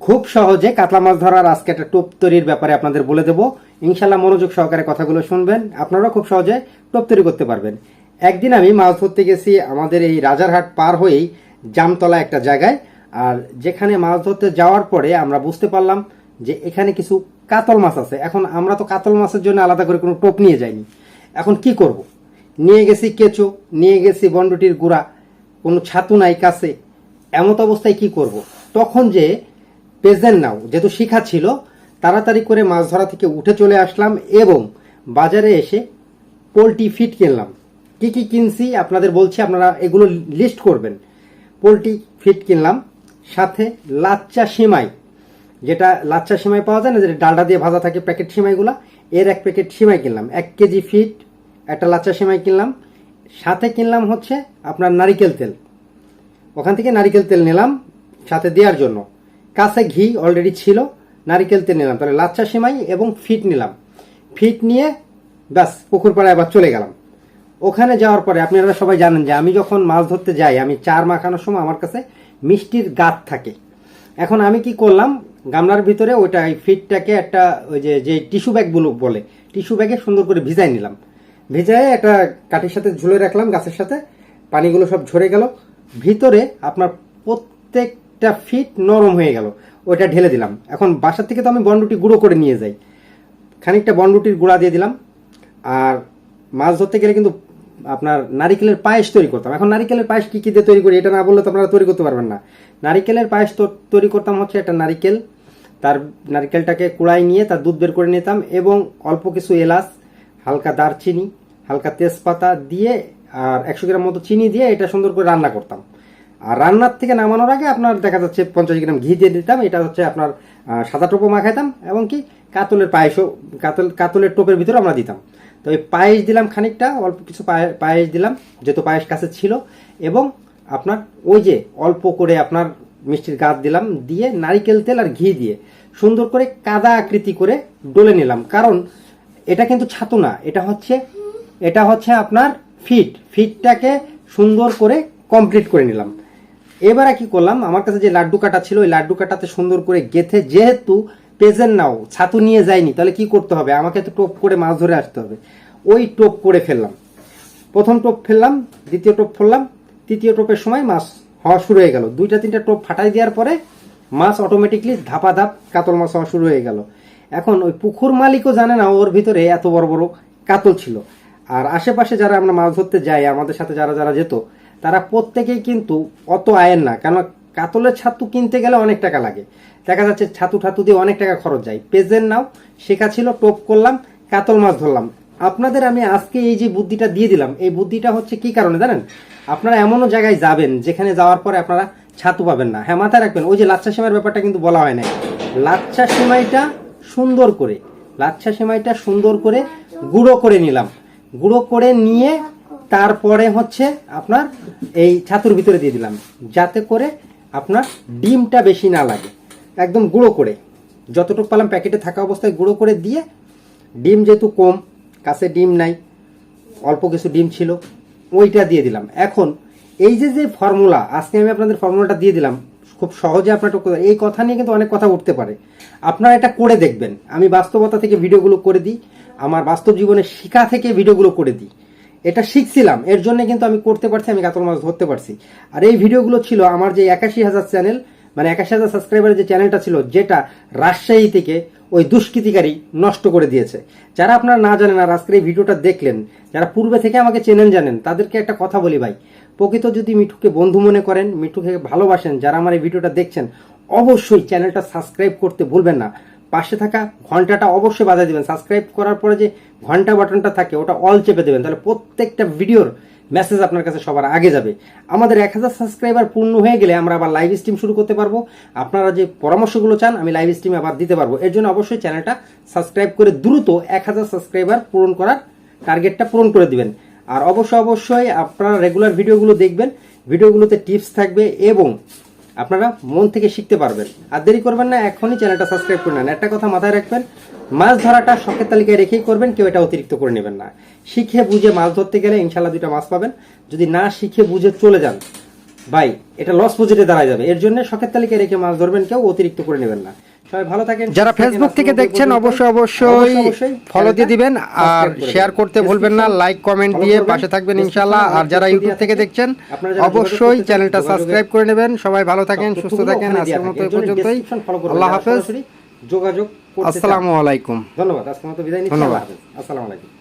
খুব সহজে কাতলা মাছ ধরার আজকে একটা টোপ তৈরির ব্যাপারে আপনাদের বলে দেবো। ইনশাল্লাহ মনোযোগ সহকারে কথাগুলো শুনবেন। আপনারাও খুব সহজে টোপ তৈরি করতে পারবেন। একদিন আমি মাছ ধরতে গেছি আমাদের এই রাজারহাট পার হয়েই জামতলা একটা জায়গায়। আর যেখানে মাছ ধরতে যাওয়ার পরে আমরা বুঝতে পারলাম যে এখানে কিছু কাতল মাছ আছে। এখন আমরা তো কাতল মাছের জন্য আলাদা করে কোনো টোপ নিয়ে যাইনি। এখন কি করব? নিয়ে গেছি কেঁচো, নিয়ে গেছি বন্ডটির গুড়া, কোনো ছাতু নাই কাছে। এমত অবস্থায় কি করব? তখন যে প্রেজেন্ট নাও। যেহেতু শিখা ছিল, তাড়াতাড়ি করে মাছ ধরা থেকে উঠে চলে আসলাম এবং বাজারে এসে পোলট্রি ফিট কিনলাম। কি কি কিনছি আপনাদের বলছি, আপনারা এগুলো লিস্ট করবেন। পোলট্রি ফিট কিনলাম, সাথে লাচ্চা সিমাই। যেটা লাচ্চা সিমাই পাওয়া যায় না, যেটা ডালডা দিয়ে ভাজা থাকে প্যাকেট সিমাইগুলো, এর এক প্যাকেট সিমাই কিনলাম। এক কেজি ফিট একটা লাচ্চা সিমাই কিনলাম। সাথে কিনলাম হচ্ছে আপনার নারিকেল তেল। ওখান থেকে নারিকেল তেল নিলাম, সাথে দেওয়ার জন্য। কাছে ঘি অলরেডি ছিল নারিকেল তেল নিলাম, তাহলে লাচ্চা সেমাই এবং ফিট নিলাম। ফিট নিয়ে ব্যাস পুকুর পাড়ায় আবার চলে গেলাম। ওখানে যাওয়ার পরে আপনারা সবাই জানেন যে আমি যখন মাছ ধরতে যাই, আমি চার মাখানোর সময় আমার কাছে মিষ্টির গাত থাকে। এখন আমি কি করলাম, গামলার ভিতরে ওইটা ফিটটাকে একটা ওই যে যে টিস্যু ব্যাগগুলো বলে, টিস্যু ব্যাগে সুন্দর করে ভিজাই নিলাম। ভিজায় একটা কাঠির সাথে ঝুলে রাখলাম গাছের সাথে, পানিগুলো সব ঝরে গেল। ভিতরে আপনার প্রত্যেকটা ফিট নরম হয়ে গেল। ওইটা ঢেলে দিলাম। এখন বাসার থেকে তো আমি বন্ডুটি গুঁড়ো করে নিয়ে যাই। খানিকটা বন্ডুটির গুঁড়া দিয়ে দিলাম। আর মাছ ধরতে গেলে কিন্তু আপনার নারিকেলের পায়েস তৈরি করতাম। এখন নারিকেলের পায়েস কী কী দিয়ে তৈরি করি এটা না বললে তো আপনারা তৈরি করতে পারবেন না। নারিকেলের পায়েস তৈরি করতাম হচ্ছে একটা নারিকেল। তার নারিকেলটাকে কুড়াই নিয়ে তার দুধ বের করে নিতাম এবং অল্প কিছু এলাচ, হালকা দারচিনি, হালকা তেজপাতা দিয়ে আর একশো গ্রাম মতো চিনি দিয়ে এটা সুন্দর করে রান্না করতাম। আর রান্নার থেকে নামানোর আগে আপনার দেখা যাচ্ছে পঞ্চাশ গ্রাম ঘি দিয়ে দিতাম, এটা হচ্ছে আপনার সাদা টোপও মাখাইতাম এবং কি কাতলের পায়েসও, কাতল, কাতলের টোপের ভিতরে আমরা দিতাম। তো এই পায়েস দিলাম খানিকটা, অল্প কিছু পায়ে- পায়েস দিলাম, যেহেতু পায়েস কাছে ছিল, এবং আপনার ওই যে অল্প করে আপনার মিষ্টির গাছ দিলাম, দিয়ে নারিকেল তেল আর ঘি দিয়ে সুন্দর করে কাদা আকৃতি করে ডলে নিলাম। কারণ এটা কিন্তু ছাতু না, এটা হচ্ছে এটা হচ্ছে আপনার ফিট, ফিটটাকে সুন্দর করে কমপ্লিট করে নিলাম। এবারে কি করলাম? আমার কাছে যে লাড্ডু কাটা ছিল, ওই লাড্ডু কাটাতে সুন্দর করে গেথে যেহেতু পেজেন্ট নাও, ছাতু নিয়ে যায়নি, তাহলে কি করতে হবে? আমাকে তো টোপ করে মাছ ধরে আসতে হবে। ওই টোপ করে ফেললাম। প্রথম টোপ ফেললাম, দ্বিতীয় টোপ ফেললাম, তৃতীয় টোপের সময় মাছ হওয়া শুরু হয়ে গেল। দুইটা, তিনটা টোপ ফাটাই দেওয়ার পরে মাছ অটোমেটিকলি ধাপা ধাপ কাতল মাছ হওয়া শুরু হয়ে গেল। এখন ওই পুকুর মালিকও জানে না, ওর ভিতরে এত বড় বড় কাতল ছিল। আর আশেপাশে যারা আমরা মাছ ধরতে যাই, আমাদের সাথে যারা যারা যেত তারা প্রত্যেকেই কিন্তু অত আয়ের না। কেন কাতলের ছাতু কিনতে গেলে অনেক টাকা লাগে। দেখা যাচ্ছে ছাতু ঠাতু দিয়ে অনেক টাকা খরচ যায়। পেজের নাও, শেখা ছিল, টোপ করলাম, কাতল মাছ ধরলাম। আপনাদের আমি আজকে এই যে বুদ্ধিটা দিয়ে দিলাম, এই বুদ্ধিটা হচ্ছে কি কারণে জানেন? আপনারা এমনও জায়গায় যাবেন যেখানে যাওয়ার পরে আপনারা ছাতু পাবেন না। হ্যাঁ মাথায় রাখবেন, ওই যে লাচ্ছা সেমাইয়ের ব্যাপারটা কিন্তু বলা হয় নাই। লাচ্ছা সেমাইটা সুন্দর করে, লাচ্ছা সেমাইটা সুন্দর করে গুঁড়ো করে নিলাম। গুঁড়ো করে নিয়ে তারপরে হচ্ছে আপনার এই ছাতুর ভিতরে দিয়ে দিলাম। যাতে করে আপনার ডিমটা বেশি না লাগে। একদম গুঁড়ো করে। যতটুকু পালাম প্যাকেটে থাকা অবস্থায় গুঁড়ো করে দিয়ে ডিম যেহেতু কম, কাছে ডিম নাই, অল্প কিছু ডিম ছিল, ওইটা দিয়ে দিলাম। এখন এই যে যে ফর্মুলা, আজকে আমি আপনাদের ফর্মুলাটা দিয়ে দিলাম, খুব সহজে আপনার এই কথা নিয়ে কিন্তু অনেক কথা উঠতে পারে। আপনারা এটা করে দেখবেন। আমি বাস্তবতা থেকে ভিডিওগুলো করে দিই, আমার বাস্তব জীবনে শিখা থেকে ভিডিওগুলো করে দিই। এটা শিখছিলাম। এর জন্য কিন্তু আমি করতে পারছি, আমি কাতল মাছ ধরতে পারছি। আর এই ভিডিওগুলো ছিল আমার যে একাশি হাজার চ্যানেল মানে একাশি হাজার সাবস্ক্রাইবারের যে চ্যানেলটা ছিল, যেটা রাজশাহী থেকে ওই দুষ্কৃতিকারী নষ্ট করে দিয়েছে। যারা আপনারা না জানেন আর আজকের এই ভিডিওটা দেখলেন, যারা পূর্বে থেকে আমাকে চেনেন জানেন, তাদেরকে একটা কথা বলি ভাই। প্রকৃত যদি মিঠুকে বন্ধু মনে করেন, মিঠুকে ভালোবাসেন, যারা আমার এই ভিডিওটা দেখছেন, অবশ্যই চ্যানেলটা সাবস্ক্রাইব করতে ভুলবেন না। পাশে থাকা ঘন্টাটা অবশ্যই বাজায় দেবেন। সাবস্ক্রাইব করার পরে যে ঘণ্টা বাটনটা থাকে, ওটা অল চেপে দেবেন। তাহলে প্রত্যেকটা ভিডিওর মেসেজ আপনার কাছে সবার আগে যাবে। আমাদের এক হাজার সাবস্ক্রাইবার পূর্ণ হয়ে গেলে আমরা আবার লাইভ স্ট্রিম শুরু করতে পারব। আপনারা যে পরামর্শগুলো চান, আমি লাইভ স্ট্রিমে আবার দিতে পারব। এর জন্য অবশ্যই চ্যানেলটা সাবস্ক্রাইব করে দ্রুত এক হাজার সাবস্ক্রাইবার পূরণ করার টার্গেটটা পূরণ করে দিবেন। আর অবশ্যই অবশ্যই আপনারা রেগুলার ভিডিওগুলো দেখবেন। ভিডিওগুলোতে টিপস থাকবে এবং আপনারা মন থেকে শিখতে পারবেন। আর দেরি করবেন না, এখনই চ্যানেলটা সাবস্ক্রাইব করে নেন। একটা কথা মাথায় রাখবেন, মাছ ধরাটা শখের তালিকায় রেখেই করবেন, কেউ এটা অতিরিক্ত করে নেবেন না। শিখে বুঝে মাছ ধরতে গেলে ইনশাল্লাহ দুইটা মাছ পাবেন। যদি না শিখে বুঝে চলে যান, ভাই, এটা লস পজিটে দাঁড়ায় যাবে। এর জন্য শখের তালিকায় রেখে মাছ ধরবেন, কেউ অতিরিক্ত করে নেবেন না। ভালো থাকেন যারা ফেসবুক থেকে দেখছেন অবশ্যই অবশ্যই ফলো দিয়ে দিবেন আর শেয়ার করতে ভুলবেন না লাইক কমেন্ট দিয়ে পাশে থাকবেন ইনশাল্লাহ আর যারা ইউটিউব থেকে দেখছেন অবশ্যই চ্যানেলটা সাবস্ক্রাইব করে নেবেন। সবাই ভালো থাকেন সুস্থ থাকেন। আজকের মতো এই পর্যন্তই। আল্লাহ হাফেজ। যোগাযোগ আসসালামু আলাইকুম। ধন্যবাদ। আজকের মতো বিদায় নিচ্ছি। ধন্যবাদ। আল্লাহ হাফেজ। আসসালামু আলাইকুম।